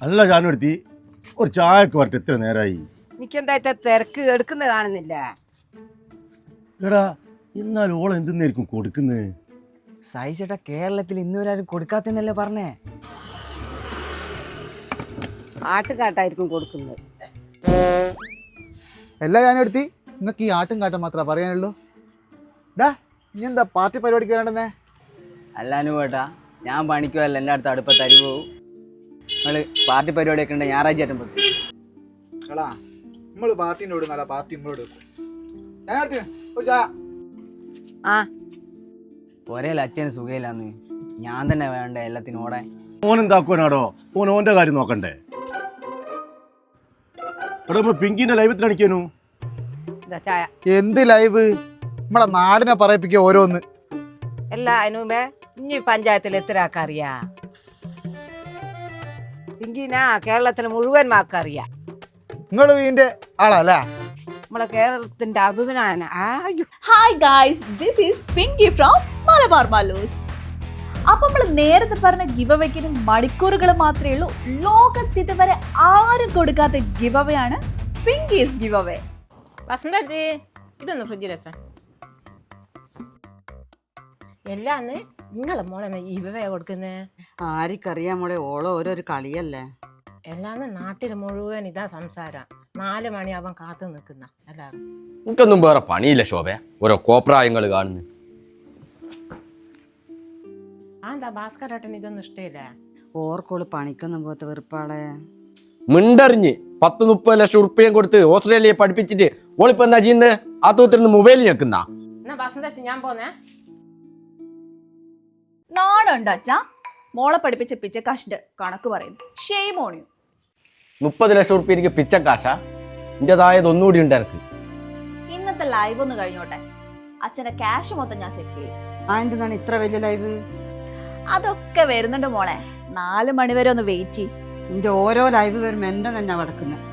അല്ല ജാനുവടുത്തി ഒരു ചായക്ക് വരട്ടെ എത്ര നേരമായി എനിക്കെന്താ തിരക്ക്? എടുക്കുന്നത് കാണുന്നില്ല. എടാ എന്നാൽ ഓളെ എന്തെന്നായിരിക്കും കൊടുക്കുന്നത് സായിച്ചേട്ടാ കേരളത്തിൽ ഇന്നുവരാരും കൊടുക്കാത്തന്നല്ലേ പറഞ്ഞേ? ആട്ടുകാട്ടായിരിക്കും കൊടുക്കുന്നത്. എല്ലാ ഞാൻ എടുത്തി നിങ്ങൾക്ക് ഈ ആട്ടും കാട്ടും മാത്രമേ പറയാനുള്ളൂ? ഡാ ഇനി എന്താ പാർട്ടി പരിപാടിക്ക് വരണ്ടെന്നേ? അല്ലാനു ചേട്ടാ ഞാൻ പണിക്കുമല്ല എന്റെ അടുത്ത് അടുപ്പത്ത് അരി പോവും. നിങ്ങൾ പാർട്ടി പരിപാടിയൊക്കെ ഉണ്ട് ഞായറാഴ്ച ആയിട്ടും പറ്റും എടാ നമ്മൾ പാർട്ടീന്റെ വിടും നല്ല പാർട്ടി നമ്മളോട് ആ. അച്ഛന് സുഖയില്ലാന്ന്. ഞാൻ തന്നെ വേണ്ട എല്ലാത്തിനും ഓടാൻ ഓൻ എന്താക്കുവാനാടോ ഓൻ ഓന്റെ കാര്യം നോക്കണ്ടേ? എടാ നമ്മൾ പിങ്കിന്റെ ലൈവത്തിൽ അടിക്കാനു ഇതാ ചായ. എന്ത് ലൈവ് നമ്മളെ നാടിനെ പറയിപ്പിക്കുക ഓരോന്ന്. അല്ല അതിനുമ്പേ ഇനി പഞ്ചായത്തിൽ എത്ര ആൾക്കറിയാ പിങ്കിനാ കേരളത്തിന് മുഴുവൻ മാക്കറിയാം നിങ്ങൾ ഇതിന്റെ ആളല്ലേ? നമ്മളെ കേരളത്തിന്റെ അഭിമാന ആയോ. Hi guys this is Pinky from Malabar Mallus അപ്പൊ നമ്മൾ നേരത്തെ പറഞ്ഞ ഗിവ് അവയ്ക്കിന് മണിക്കൂറുകൾ മാത്രമേ ഉള്ളൂ. ലോകത്ത് ഇതുവരെ ആരും കൊടുക്കാത്ത ഗിവ് അവേ ആണ് പിങ്കീസ് ഗിവ് അവേ വസന്തടുത്ത് ഇതൊന്ന് ഫ്രിഡ്ജിൽ വെച്ചാ. എല്ലാന്ന് നിങ്ങളെ മോളെ ഇവവേ കൊടുക്കുന്നേ? ആർക്കറിയാം മോളെ ഓളോ ഓരോരു കളിയല്ലേ? എല്ലാന്ന് നാട്ടിൽ മുഴുവൻ ഇതാ സംസാരം. നാല് മണിയാവാൻ കാത്തു നിൽക്കുന്ന എല്ലാവരും എനിക്കൊന്നും വേറെ പണിയില്ല ശോഭ. ഓരോ കോപ്രായങ്ങൾ കാണുന്നു. ആന്താ ഭാസ്കരേട്ടൻ ഇതൊന്നും ഇഷ്ടമില്ല ഓർക്കോൾ പണിക്കൊന്നും പോത്ത വെറുപ്പാളെ. മിണ്ടറിഞ്ഞ് പത്ത് മുപ്പത് ലക്ഷം ഉറുപ്പ്യം കൊടുത്ത് ഓസ്ട്രേലിയയെ പഠിപ്പിച്ചിട്ട് ഓളിപ്പോ എന്താ ചെയ്യുന്നത് ആ തൂത്തിരുന്ന് മൊബൈലിൽ ഞെക്കുന്ന. എന്നാ ഞാൻ പോന്നേ? നാണുണ്ട് അച്ഛാ. മോളെ പഠിപ്പിച്ച പിച്ചക്കാശിന്റെ കണക്ക് പറയുന്നു. ഷെയ്മ് ഓണിയു മുപ്പത് ലക്ഷം റുപ്യ എനിക്ക് പിച്ചക്കാശാ. എന്റെതായത് ഒന്നുകൂടി ഉണ്ട് എനിക്ക്. ഇന്നത്തെ ലൈവ് ഒന്ന് കഴിഞ്ഞോട്ടെ. അച്ഛന്റെ ക്യാഷ് മൊത്തം ഞാൻ സെറ്റ് ചെയ്യും. ആ എന്താണ് ഇത്ര വലിയ ലൈവ് അതൊക്കെ വരുന്നുണ്ട് മോളെ. നാല് മണി വരെ ഒന്ന് വെയിറ്റ് ചെയ്യും. നിന്റെ ഓരോ ലൈവ് വരുമ്പോ എന്റെ തന്നെ വടക്കുന്നത്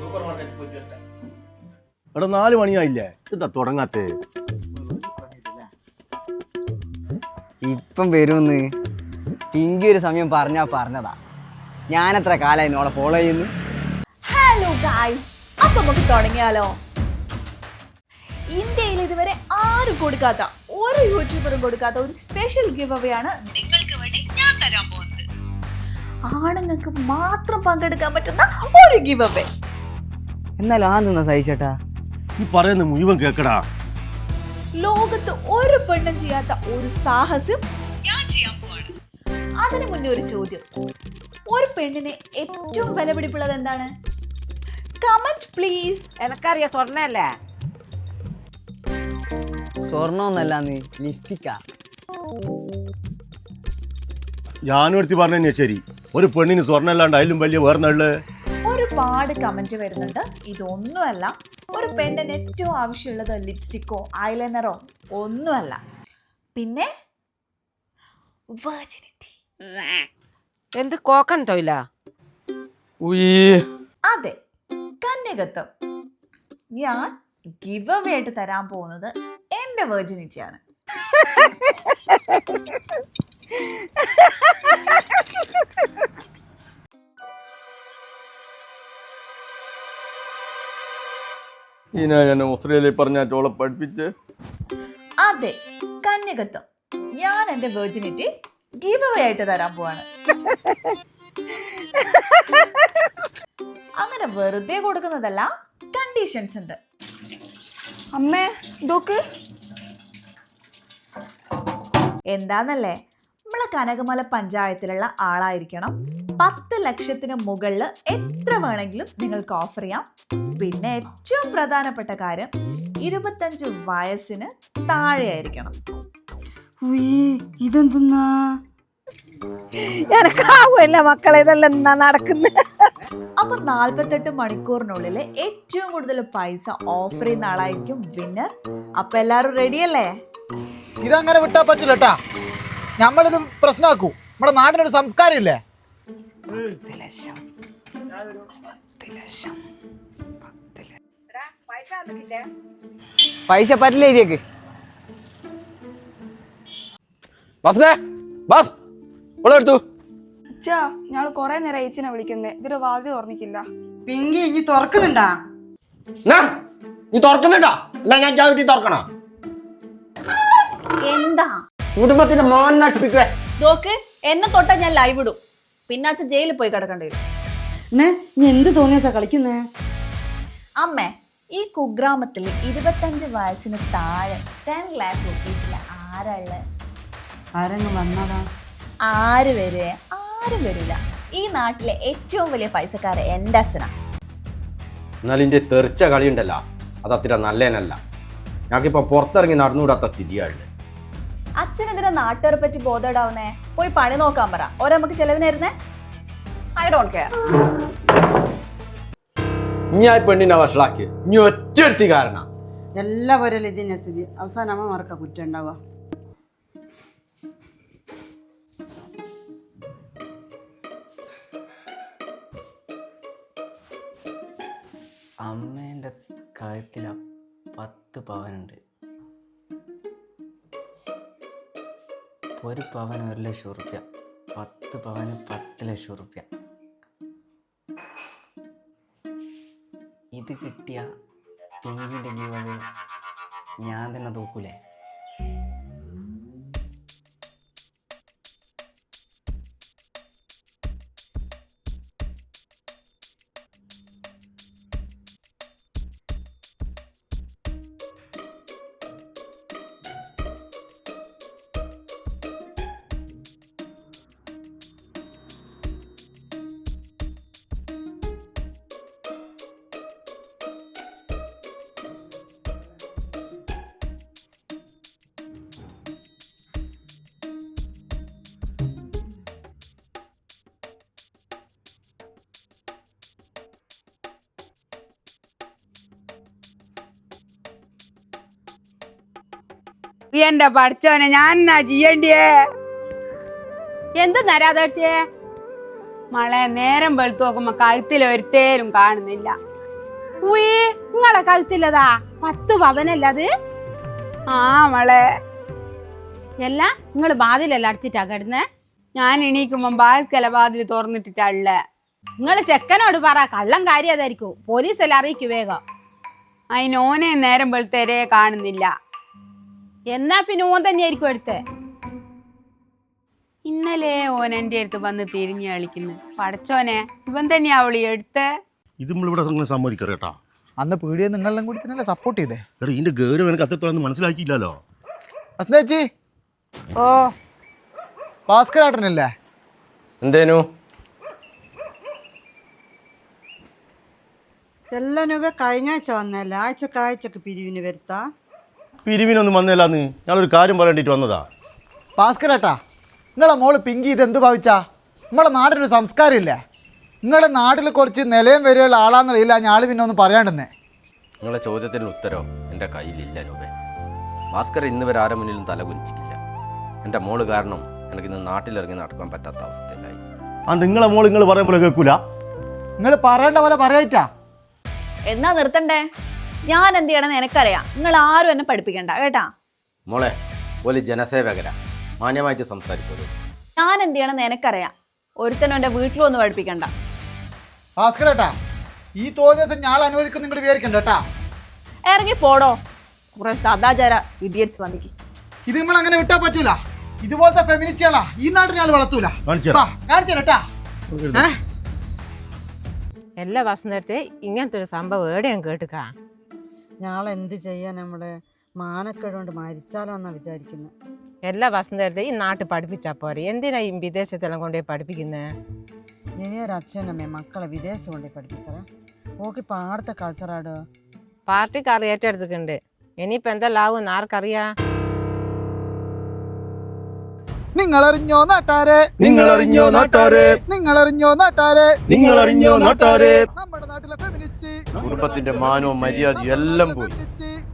സൂപ്പർ മാർക്കറ്റ് പോയിട്ട് എടാ നാല് മണിയായില്ലേ? എന്താ തുടങ്ങാത്തേ? ഇപ്പം വരുമെന്ന് പിങ്കി ഒരു സമയം പറഞ്ഞാ പറഞ്ഞതാ. ഞാൻ എത്ര കാലമായി നിങ്ങളെ ഫോളോ ചെയ്യുന്നു. ഹലോ ഗായ്സ് അപ്പൊ നമുക്ക് തുടങ്ങിയാലോ? ഇന്ത്യയിൽ ഇതുവരെ ആരും കൊടുക്കാത്ത ഒരു യൂട്യൂബറും കൊടുക്കാത്ത ഒരു സ്പെഷ്യൽ ഗിവ് അവേ ആണ് നിങ്ങൾക്ക് വേണ്ടി ഞാൻ തരാൻ പോകുന്നത്. ആണുങ്ങൾക്ക് മാത്രം പങ്കെടുക്കാൻ പറ്റുന്ന ഒരു ഗിവ് അവേ എന്നാലും ആ നിന്ന സഹിച്ചേട്ടാ. ഈ പറയുന്ന മുഴുവൻ കേക്കടാ. ലോകത്ത് ഒരു പെണ്ണും ചെയ്യാത്ത ഒരു സാഹസം ഞാൻ ചെയ്യാൻ പോവാണ്. അതിനു മുന്നേ ഒരു ചോദ്യം. ഒരു പെണ്ണിനെ ഏറ്റവും വിലപിടിപ്പുള്ളത് എന്താണ്? കമന്റ് പ്ലീസ് എനക്കറിയാം സ്വർണല്ലേ സ്വർണമൊന്നല്ലാന്ന് ലിപ്സ്റ്റിക്കാ. എടുത്തി പറഞ്ഞ ശരി. ഒരു പെണ്ണിന് സ്വർണം അല്ലാണ്ട് അതിലും വലിയ വേറെ ഒരുപാട് കമന്റ് വരുന്നുണ്ട്. ഇതൊന്നുമല്ല. ഒരു പെണ്ണിന് ഏറ്റവും ആവശ്യമുള്ളത് ലിപ്സ്റ്റിക്കോ ഐലൈനറോ ഒന്നുമല്ല. പിന്നെ വെർജിനിറ്റി എന്ത് കോക്കൺ തൊഴിലാ അതെ കന്യകത്വം. ഞാൻ ഗിവ് അവേ ആയിട്ട് തരാൻ പോകുന്നത് എന്റെ വെർജിനിറ്റിയാണ് ഇതിനാ ഞാൻ ഓസ്ട്രേലിയയിൽ പറഞ്ഞ ചോളെ പഠിപ്പിച്ച്. അതെ കന്യകത്വം. ഞാൻ എന്റെ വെർജിനിറ്റി ഗീവ് അവേ ആയിട്ട് തരാൻ പോവാണ്. അങ്ങനെ വെറുതെ കൊടുക്കുന്നതല്ല കണ്ടീഷൻസ് ഉണ്ട്. അമ്മേ ദുക്ക് എന്താന്നല്ലേ? നമ്മളെ കനകമല പഞ്ചായത്തിലുള്ള ആളായിരിക്കണം. പത്ത് ലക്ഷത്തിന് മുകളിൽ എത്ര വേണമെങ്കിലും നിങ്ങൾക്ക് ഓഫർ ചെയ്യാം. പിന്നെ ഏറ്റവും പ്രധാനപ്പെട്ട കാര്യം ഇരുപത്തഞ്ച് വയസ്സിന് താഴെയായിരിക്കണം. ഇതെന്തെന്നാ? എനക്കാവൂല്ല മക്കളെ ഇതെല്ലാം എന്നാ നടക്കുന്നത് അപ്പൊ നാല്പത്തെട്ട് മണിക്കൂറിനുള്ളിൽ ഏറ്റവും കൂടുതൽ പൈസ ഓഫർ ചെയ്യുന്ന ആളായിരിക്കും വിന്നർ അപ്പൊ എല്ലാരും റെഡിയല്ലേ ഇതങ്ങനെ വിട്ടാ പറ്റില്ല കേട്ടാ നമ്മളിത് പ്രശ്നമാക്കൂ നമ്മുടെ നാടിനൊരു സംസ്കാരം ഇല്ലേ? പൈസ പറ്റില്ല ഇതിയേക്ക് ബസ് ബസ് എടുത്തു. അച്ഛാ ഞങ്ങൾ കൊറേ നേരം ഏച്ചിനെ വിളിക്കുന്നേ. ഇതൊരു വാതിൽ തുറന്നിക്കില്ല പിങ്കി ഇനി തുറക്കുന്നുണ്ടാ? നാ, നീ തുറക്കുന്നുണ്ടാ? അല്ല ഞാൻ ചവിട്ടി തുറക്കണോ? എന്താ? കുടുംബത്തിന്റെ മോൻ നശിപ്പിക്കുവേ. നോക്ക് എന്നെ തൊട്ടാ ഞാൻ ലൈവ് ഇടും. പിന്നെ അച്ഛൻ ജയിലിൽ പോയി കിടക്കേണ്ടി വരും. നീ എന്ത് തോന്നിയാ കളിക്കുന്നേ? അമ്മേ ഈ കുഗ്രാമത്തിൽ ഇരുപത്തഞ്ച് വയസ്സിന് താഴെ ടെൻ ലാക്ക് റുപ്പീസിൽ ആരാൾ ആരെങ്കിലും വന്നതാ ആര് വരെ? ആരും വരില്ല ഈ നാട്ടിലെ ഏറ്റവും വലിയ പൈസക്കാരൻ എന്റെ അച്ഛനാ. എന്നാൽ ഇതിന്റെ തെറിച്ച കളി ഉണ്ടല്ലോ അത് അത്ര നല്ലതിനല്ല ഞങ്ങൾക്കിപ്പോ പുറത്തിറങ്ങി നടന്നുകൂടാത്ത സ്ഥിതിയാണ് അച്ഛനെതിരെ നാട്ടുകാരെ പറ്റി ബോധേടാവുന്നേ? പോയി പണി നോക്കാൻ പറ. ഓരോ നമുക്ക് ചെലവിനായിരുന്നേ ഐ ഡോണ്ട് കെയർ ഞാൻ പെണ്ണിനെ വഷളാക്കി. നീ ഒറ്റ കാരണ. കാരണം എല്ലാവരും ഇതിനെ സ്ഥിതി അവസാനം അമ്മ മറക്ക കുറ്റം ഉണ്ടാവുക. അമ്മേന്റെ കഴുത്തിൽ പത്ത് പവനുണ്ട്. ഒരു പവൻ ഒരു ലക്ഷം റുപ്യ പത്ത് പവന് പത്ത് ലക്ഷം ഉറുപ്യ ഇത് കിട്ടിയ ജീവന് ഞാൻ തന്നെ തൂക്കൂലേ എന്റെ പഠിച്ചോനെ ഞാൻ എന്നാ ചെയ്യണ്ടിയേ? എന്ത് നരാതെടുത്തേ മളെ നേരം വെളുത്തു നോക്കുമ്പോ കഴുത്തിൽ ഒരുത്തേലും കാണുന്നില്ല. ഉയ് നിങ്ങളെ കഴുത്തില്ലതാ പത്ത് പവനല്ല അത്? ആ മളെ. എല്ല നിങ്ങൾ ബാതിലല്ല അടിച്ചിട്ടാ കിടന്നേ? ഞാൻ എണീക്കുമ്പോ ബാൽക്കല ബാതിൽ തുറന്നിട്ടിട്ടല്ല? നിങ്ങൾ ചെക്കനോട് പറ കള്ളം കാര്യം അതായിരിക്കും. പോലീസെല്ലാം അറിയിക്കു വേഗം. അതിനോനെ നേരം വെളുത്തേരെ കാണുന്നില്ല. എന്നാ പിന്നെ ഓൻ തന്നെയായിരിക്കും അടുത്ത്? ഇന്നലെ ഓൻ എന്റെ അടുത്ത് വന്ന് തിരിഞ്ഞ് കളിക്കുന്നു. പടച്ചോനെ ഇവൻ തന്നെയാ അവളി എടുത്ത്? ഇത് നമ്മളിവിടെ അങ്ങനെ സമ്മതിക്കാം കേട്ടാ. അന്ന് പീടിയ നിങ്ങളെല്ലാം കൂടി തന്നെയല്ലേ സപ്പോർട്ട് ചെയ്തേ? എടാ ഇതിന്റെ ഗൗരവം എനിക്ക് അത്രത്തോളം മനസ്സിലാക്കിയില്ലല്ലോ. അസ്നേച്ചി ഓ. ഭാസ്കരാട്ടനല്ലേ എന്തേനു? എല്ലാം കഴിഞ്ഞ ആഴ്ച വന്നല്ല ആഴ്ചക്ക് ആഴ്ചക്ക് പിരിവിന് വരുത്താ പിരിവിനൊന്നും വന്നില്ലാന്ന് ഞാനൊരു കാര്യം പറയേണ്ടിട്ട് വന്നതാ. ഭാസ്കരേട്ടാ നിങ്ങളെ മോൾ പിങ്കി ഇത് എന്ത് ഭാവിച്ചാ? നമ്മളെ നാടിനൊരു സംസ്കാരമില്ലേ. നിങ്ങളുടെ നാട്ടിൽ കുറച്ച് നിലയും വരെയുള്ള ആളാന്നറിയില്ല ഞാൻ പിന്നെ ഒന്ന് പറയാണ്ടെന്നേ. നിങ്ങളെ ചോദ്യത്തിന് ഉത്തരവ് എന്റെ കയ്യിലില്ല രൂപേ. ഭാസ്കർ ഇന്ന് വരെ ആരും മുന്നിലും തല കുനിച്ചിട്ടില്ല എന്റെ മോൾ കാരണം എനിക്ക് എനിക്കിന്ന് നാട്ടിലിറങ്ങി നടക്കാൻ പറ്റാത്ത അവസ്ഥയിലായി. ആ നിങ്ങളെ മോൾ നിങ്ങൾ പറയുമ്പോൾ കേൾക്കൂല നിങ്ങൾ പറയേണ്ട പോലെ പറയായിട്ടാ. എന്നാ നിർത്തണ്ടേ? ഞാൻ എന്ത് ചെയ്യണമെന്ന് എനിക്കറിയാം. നിങ്ങൾ ആരും എന്നെ പഠിപ്പിക്കണ്ട കേട്ടാ? മോളെ ഒരു ജനസേവകര. മാന്യമായിട്ട് സംസാരിക്കൂ ഞാൻ എന്ത് ചെയ്യണമെന്ന് എനിക്കറിയാം. ഒരുത്തനും എന്റെ വീട്ടിലൊന്നും പഠിപ്പിക്കണ്ട. ഭാസ്കരേട്ടാ ഈ തോന്നിയ ദിവസം ഞാൻ അനുവദിക്കും നിങ്ങൾ വിചാരിക്കണ്ട കേട്ടാ. ഇറങ്ങി പോടോ. കുറെ സദാചാര ഇഡിയറ്റ്സ് വന്നിക്ക്. ഇത് നമ്മൾ അങ്ങനെ വിട്ടാ പറ്റൂല. ഇതുപോലത്തെ ഫെമിനിസ്റ്റുകളാ ഈ നാട്ടിൽ ഞാൻ വളർത്തൂല. കാണിച്ചു? തരാം. കാണിച്ചു കേട്ടാ ഏ? എല്ലാ വസന്തത്തെ ഇങ്ങനത്തെ ഒരു സംഭവം എവിടെയും കേട്ടുക്കാ? ഞാൾ എന്ത് ചെയ്യാൻ നമ്മുടെ മാനക്കേടുകൊണ്ട് മരിച്ചാലോ എന്നാ വിചാരിക്കുന്നത് എല്ലാ വസന്തരത്തെ ഈ നാട്ടിൽ പഠിപ്പിച്ചാൽ പോരെ. എന്തിനാ ഈ വിദേശത്തെല്ലാം കൊണ്ടുപോയി പഠിപ്പിക്കുന്നത് ഇനിയൊരു അച്ഛനമ്മേ മക്കളെ വിദേശത്ത് കൊണ്ടുപോയി പഠിപ്പിക്കാറ്. ഓക്ക് ഇപ്പം ആടത്തെ കൾച്ചറാടോ പാർട്ടിക്കാർ ഏറ്റെടുത്തിട്ടുണ്ട്. ഇനിയിപ്പോൾ എന്തെല്ലാം ആർക്കറിയാ? നിങ്ങൾ അറിഞ്ഞോ നാട്ടാരെ? നിങ്ങളറിഞ്ഞോ നാട്ടാരെ? നിങ്ങളറിഞ്ഞോ നാട്ടാരെ? നിങ്ങളറിഞ്ഞോ നാട്ടാരെ? നമ്മുടെ നാട്ടിലെ കുടുംബത്തിന്റെ മാനവും മര്യാദയും എല്ലാം പോയി.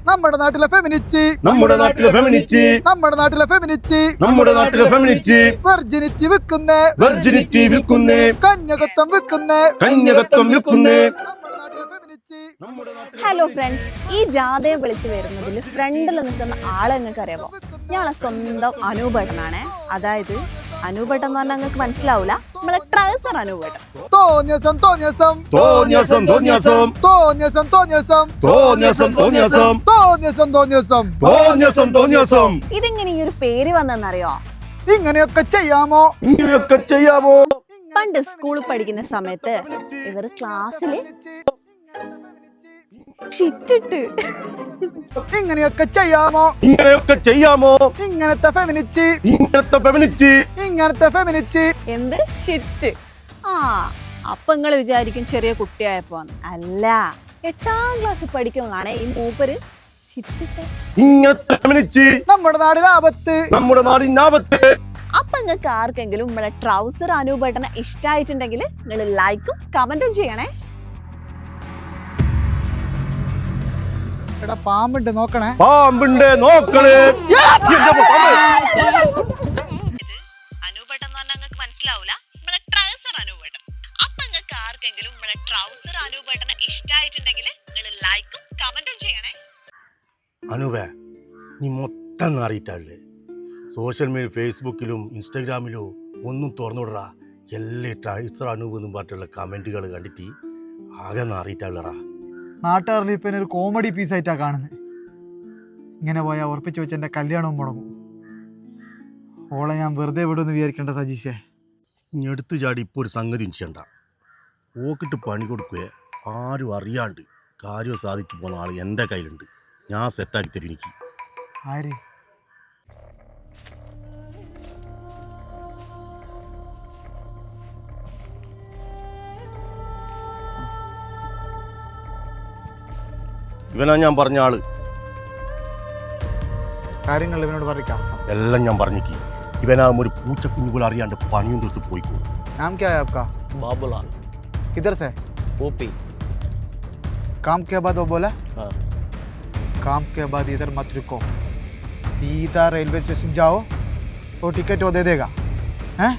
നമ്മുടെ നാട്ടിലെ ഫെമിനിച്ച് നമ്മുടെ നാട്ടിലെ ഫെമിനിച്ച് നമ്മുടെ നാട്ടിലെ ഫെമിനിച്ച് നമ്മുടെ നാട്ടിലെ ഫെമിനിച്ച് വെർജിനിറ്റി വിൽക്കുന്നേ വെർജിനിറ്റി വിൽക്കുന്നേ കന്യകത്വം വിൽക്കുന്നേ കന്യകത്വം വിൽക്കുന്നേ. നമ്മുടെ നാട്ടിലെ ഫെമിനിസ്റ്റ് ഹലോ ഫ്രണ്ട്സ് ഈ ജാഥയെ വിളിച്ചു വരുന്നതിൽ ഫ്രണ്ടിൽ നിൽക്കുന്ന ആളെ നിങ്ങൾക്ക് അറിയാമോ ഞങ്ങളെ സ്വന്തം അനൂപേട്ടനാണ്. അതായത് അനൂപേട്ടൻ എന്ന് പറഞ്ഞാൽ നിങ്ങൾക്ക് മനസ്സിലാവൂല. നമ്മളെ ട്രൗസർ അനൂപേട്ടൻ. തോന്നിയസം ഇതെങ്ങനെ ഈ ഒരു പേര് വന്നെന്നറിയോ? ഇങ്ങനെയൊക്കെ ചെയ്യാമോ? ഇങ്ങനെയൊക്കെ ചെയ്യാമോ? പണ്ട് സ്കൂളിൽ പഠിക്കുന്ന സമയത്ത് ഇവർ ക്ലാസ്സിൽ ഷിറ്റിട്ട്. ഇങ്ങനെയൊക്കെ ചെയ്യാമോ? ഇങ്ങനെയൊക്കെ ചെയ്യാമോ? ഇങ്ങനത്തെ ഫെമിനിച്ച്. ഇങ്ങനത്തെ ഫെമിനിച്ച്. ഇങ്ങനത്തെ ഫെമിനിച്ച്. എന്ത്? ഷിറ്റ്. ആ അപ്പൊ നിങ്ങൾ വിചാരിക്കും ചെറിയ കുട്ടിയായപ്പോ അല്ല എട്ടാം ക്ലാസ് പഠിക്കുമ്പോഴാണ് ഈ മൂപ്പര് ഷിറ്റിട്ട്. ഇങ്ങനത്തെ ഫെമിനിച്ച്. നമ്മുടെ നാടിന് ആപത്ത് നമ്മുടെ നാടിനാപത്ത് അപ്പൊ നിങ്ങൾക്ക് ആർക്കെങ്കിലും നമ്മളെ ട്രൗസർ അനൂപേട്ടനെ ഇഷ്ടമായിട്ടുണ്ടെങ്കിൽ നിങ്ങൾ ലൈക്കും കമന്റും ചെയ്യണേ. എടാ പാമ്പുണ്ട് നോക്കണേ. പാമ്പിണ്ട് അനൂപേട്ടൻ എന്ന് പറഞ്ഞാൽ നിങ്ങൾക്ക് മനസ്സിലാവൂല. നമ്മളെ ട്രൗസർ അനൂപേട്ടൻ. അപ്പൊ നിങ്ങൾക്ക് ആർക്കെങ്കിലും നമ്മളെ ട്രൗസർ അനൂപേട്ടനെ ഇഷ്ടമായിട്ടുണ്ടെങ്കിൽ നിങ്ങൾ ലൈക്കും കമന്റും ചെയ്യണേ. അനുവേ നീ മൊത്തം നാറിയിട്ടാളേ സോഷ്യൽ മീഡിയ ഫേസ്ബുക്കിലും ഇൻസ്റ്റാഗ്രാമിലും ഒന്നും തുറന്നുവിടറാ എല്ലാ ട്രൈസർ അനൂപ് എന്നും പറഞ്ഞിട്ടുള്ള കമന്റുകൾ കണ്ടിട്ട് ആകെ നാറിയിട്ടാളടാ നാട്ടുകാരിൽ ഇപ്പം എന്നെ ഒരു കോമഡി പീസായിട്ടാണ് കാണുന്നത് ഇങ്ങനെ പോയാൽ ഉറപ്പിച്ച് വെച്ച് എന്റെ കല്യാണവും മുടങ്ങും. ഓളെ ഞാൻ വെറുതെ വിടുമെന്ന് വിചാരിക്കേണ്ട സജീഷേ. ഇനി എടുത്തു ചാടി ഇപ്പോൾ ഒരു സംഗതി ചെയ്യണ്ട ഓക്കിട്ട് പണി കൊടുക്കുകയെ ആരും അറിയാണ്ട് കാര്യം സാധിച്ചു പോകുന്ന ആൾ എന്റെ കയ്യിലുണ്ട്. ഞാൻ സെറ്റാക്കി തരും എനിക്ക്. ആര്? ഇവനാ ഞാൻ പറഞ്ഞ ആള് കാര്യങ്ങൾ ഇവനോട് പറയിക്കാം എല്ലാം ഞാൻ പറഞ്ഞിക്ക് ഇവനാകുമ്പോൾ ഒരു പൂച്ചക്കുഞ്ഞുകൾ അറിയാണ്ട് പണിയും തീർത്ത് പോയിക്കോളും नाम क्या है आपका ബാബുലാൽ किधर से ഒ പി काम के बाद वो बोला हाँ। काम के बाद इधर मत रुको सीधा रेलवे स्टेशन जाओ वो टिकट वो दे देगा हैं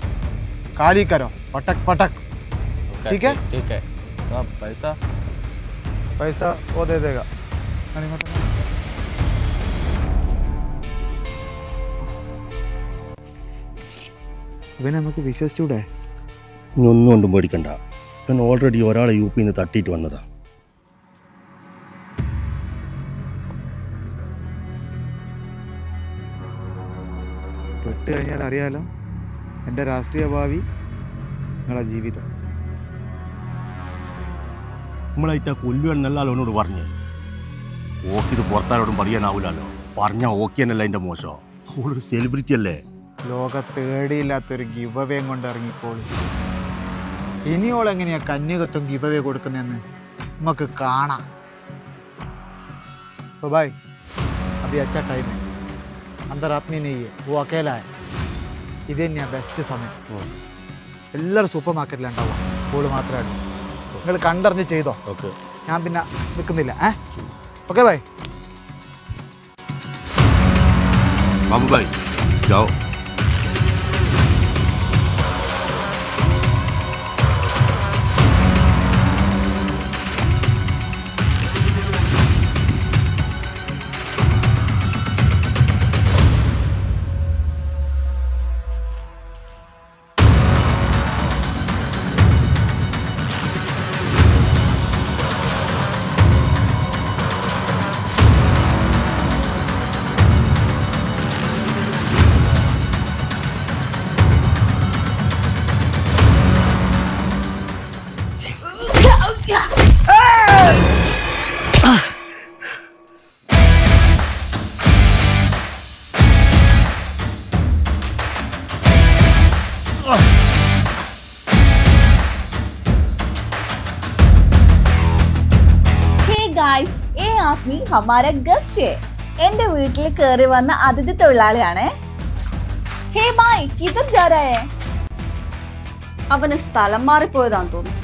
खाली करो पटक पटक ठीक है ठीक है पैसा पैसा वो दे देगा अरे मतलब ഇവനെ നമുക്ക് വിശ്വസിച്ചൂടെ? ഇനി ഒന്നും കൊണ്ടും പേടിക്കണ്ട. ഇവൻ ഓൾറെഡി ഒരാളെ യു പിന്ന് തട്ടിയിട്ട് വന്നതാ. പെട്ട് കഴിഞ്ഞാൽ അറിയാലോ എന്റെ രാഷ്ട്രീയ ഭാവി നിങ്ങളെ ജീവിതം. നമ്മളായിട്ട് ആ നല്ല ആളോനോട് പറഞ്ഞേ. ഓക്കിത് പുറത്താരോടും പറയാനാവില്ലല്ലോ പറഞ്ഞ ഓക്കെ എന്നല്ല എൻ്റെ മോശം ഓളൊരു സെലിബ്രിറ്റി അല്ലേ ലോകത്തേടിയില്ലാത്തൊരു ഗിവ് അവേയും കൊണ്ട് ഇറങ്ങിക്കോളി ഇനിയോൾ എങ്ങനെയാ കന്യകത്വം ഗിവ് അവേ കൊടുക്കുന്നതെന്ന് നമുക്ക് കാണാം तो भाई अभी अच्छा टाइम है अंदर आदमी नहीं है वो अकेला है ഇത് തന്നെയാണ് ബെസ്റ്റ് സമയം എല്ലാവരും സൂപ്പർ മാർക്കറ്റിലുണ്ടാവും ഓള് മാത്രമേ ഉള്ളൂ നിങ്ങൾ കണ്ടറിഞ്ഞ് ചെയ്തോ ഓക്കെ ഞാൻ പിന്നെ നിൽക്കുന്നില്ല ഏ ഓക്കെ ബൈ ബാബു ഭായ് ജാओ ഹമാര ഗസ്റ്റ് എന്റെ വീട്ടിൽ കയറി വന്ന അതിഥി തൊഴിലാളിയാണ് ഹേ ബായ് കിതർ ജാരേ അവന് സ്ഥലം മാറിപ്പോയതാന്ന് തോന്നുന്നു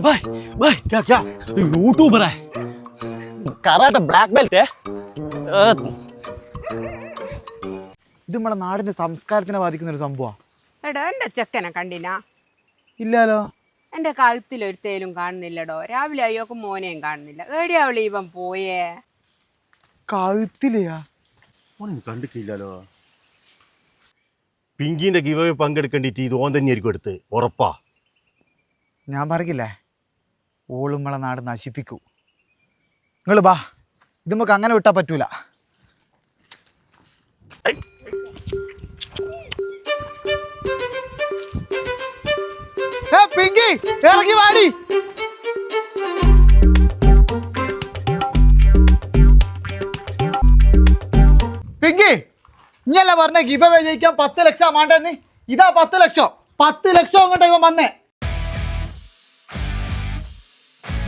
भाई भाई क्या क्या यूट्यूबर है कराटे ब्लैक बेल्ट है ഇത് നമ്മുടെ നാടിൻ്റെ സംസ്കാരത്തിനെ ബാധിക്കുന്ന ഒരു സംഭവമാണ് എടോ എൻ്റെ ചെക്കനെ കണ്ടിനാ ഇല്ലാലോ എന്റെ കഴുത്തിലൊരുത്തേലും കാണുന്നില്ലടോ. രാവിലെ അയ്യോക്ക് മോനെയും കാണുന്നില്ല. എവിടെയാവളി ഇവൻ പോയേ? കഴുത്തിലെയാ? ഓനെ കണ്ടിട്ടില്ലല്ലോ. പിങ്കിന്റെ ഗിവേ പങ്കെടുക്കേണ്ടിട്ട് ഇത് ഓൻ തന്നെയായിരിക്കും എടുത്ത്. ഉറപ്പാ. ഞാൻ പറയില്ലേ ഓളും നമ്മളെ നാട് നശിപ്പിക്കൂ. നിങ്ങൾ ബാ ഇത് നമുക്ക് അങ്ങനെ വിട്ടാൽ പറ്റൂല. പിങ്കി ഇറങ്ങി വാടി. പിങ്കി ഇഞ്ഞല്ല പറഞ്ഞ ഗിബ ജയിക്കാൻ പത്ത് ലക്ഷം വേണ്ടെന്ന് ഇതാ പത്ത് ലക്ഷം. പത്ത് ലക്ഷം അങ്ങോട്ട് ഇവൻ വന്നേ.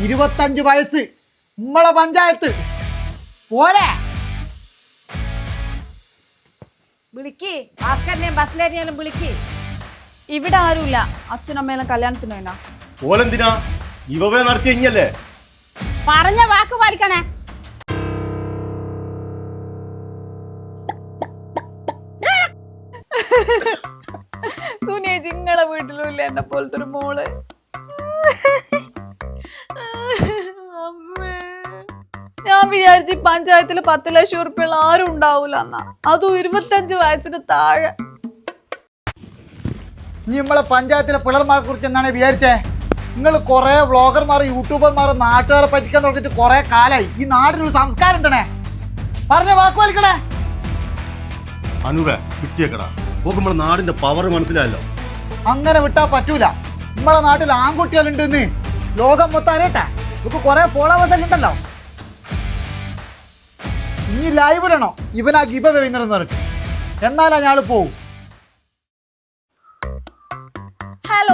ഇരുപത്തഞ്ച് വയസ്സ്. നമ്മളെ പഞ്ചായത്ത്. പോരെ. വിളിക്ക്. ഭാസ്കരനെയും ബസ്സിലേറിയാലും വിളിക്ക്. ഇവിടെ ആരുമില്ല. അച്ഛനമ്മയെല്ലാം കല്യാണത്തിന് വേണ്ട ഓലെന്തിനാ? ഇവവേ നടത്തി കഴിഞ്ഞല്ലേ പറഞ്ഞ വാക്ക് പാലിക്കണേ. സുനേജി വീട്ടിലും ഇല്ല എന്നെ പോലത്തെ ഒരു മോൾ ഞാൻ വിചാരിച്ചു പഞ്ചായത്തിൽ പത്ത് ലക്ഷം ഉറുപ്പികൾ ആരും ഉണ്ടാവൂല എന്നാ. അതും ഇരുപത്തഞ്ച് വയസ്സിന് താഴെ. ഇനി നമ്മളെ പഞ്ചായത്തിലെ പിള്ളേർമാരെ കുറിച്ച് എന്താണ് വിചാരിച്ചേ? നിങ്ങൾ കുറേ വ്ളോഗർമാർ യൂട്യൂബർമാർ നാട്ടുകാരെ പറ്റിക്കാൻ തുടങ്ങിയിട്ട് കുറേ കാലായി. ഈ നാടിനൊരു സംസ്കാരം ഉണ്ടണേ പറഞ്ഞ വാക്ക് വലിക്കണേ. അനുവേ കിട്ടിയേക്കടാ ഓക്ക് നമ്മുടെ നാടിന്റെ പവർ മനസ്സിലായല്ലോ. അങ്ങനെ വിട്ടാ പറ്റൂല. നമ്മളെ നാട്ടിൽ ആൺകുട്ടികളുണ്ട് ഇന്ന്. ലോകം മൊത്തം അറിയട്ടെ. ഇപ്പൊ കുറെ ഫോളോവേഴ്സ് ഉണ്ടല്ലോ. ഇനി ലൈവിലാണോ ഇവനാ ഗിബ വിന്നർ എന്ന് പറഞ്ഞിട്ട്. എന്നാലാ ഞാൾ പോവും.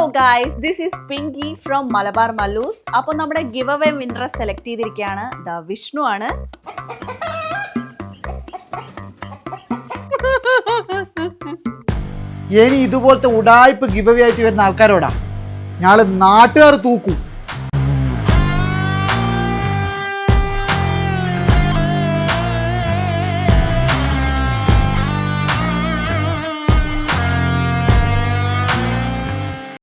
Guys this is Pinky from Malabar Mallus അപ്പോൾ നമ്മുടെ ഗിവ് അവേ വിന്നറെ സെലക്ട് ചെയ്തിരിക്കുകയാണ്. ദ വിഷ്ണു ആണ്. ഇനി ഇതുപോലത്തെ ഉടായ്പ അവേ ആയിട്ട് വരുന്ന ആൾക്കാരോടാ? ഞങ്ങൾ നാട്ടുകാർ തൂക്കും.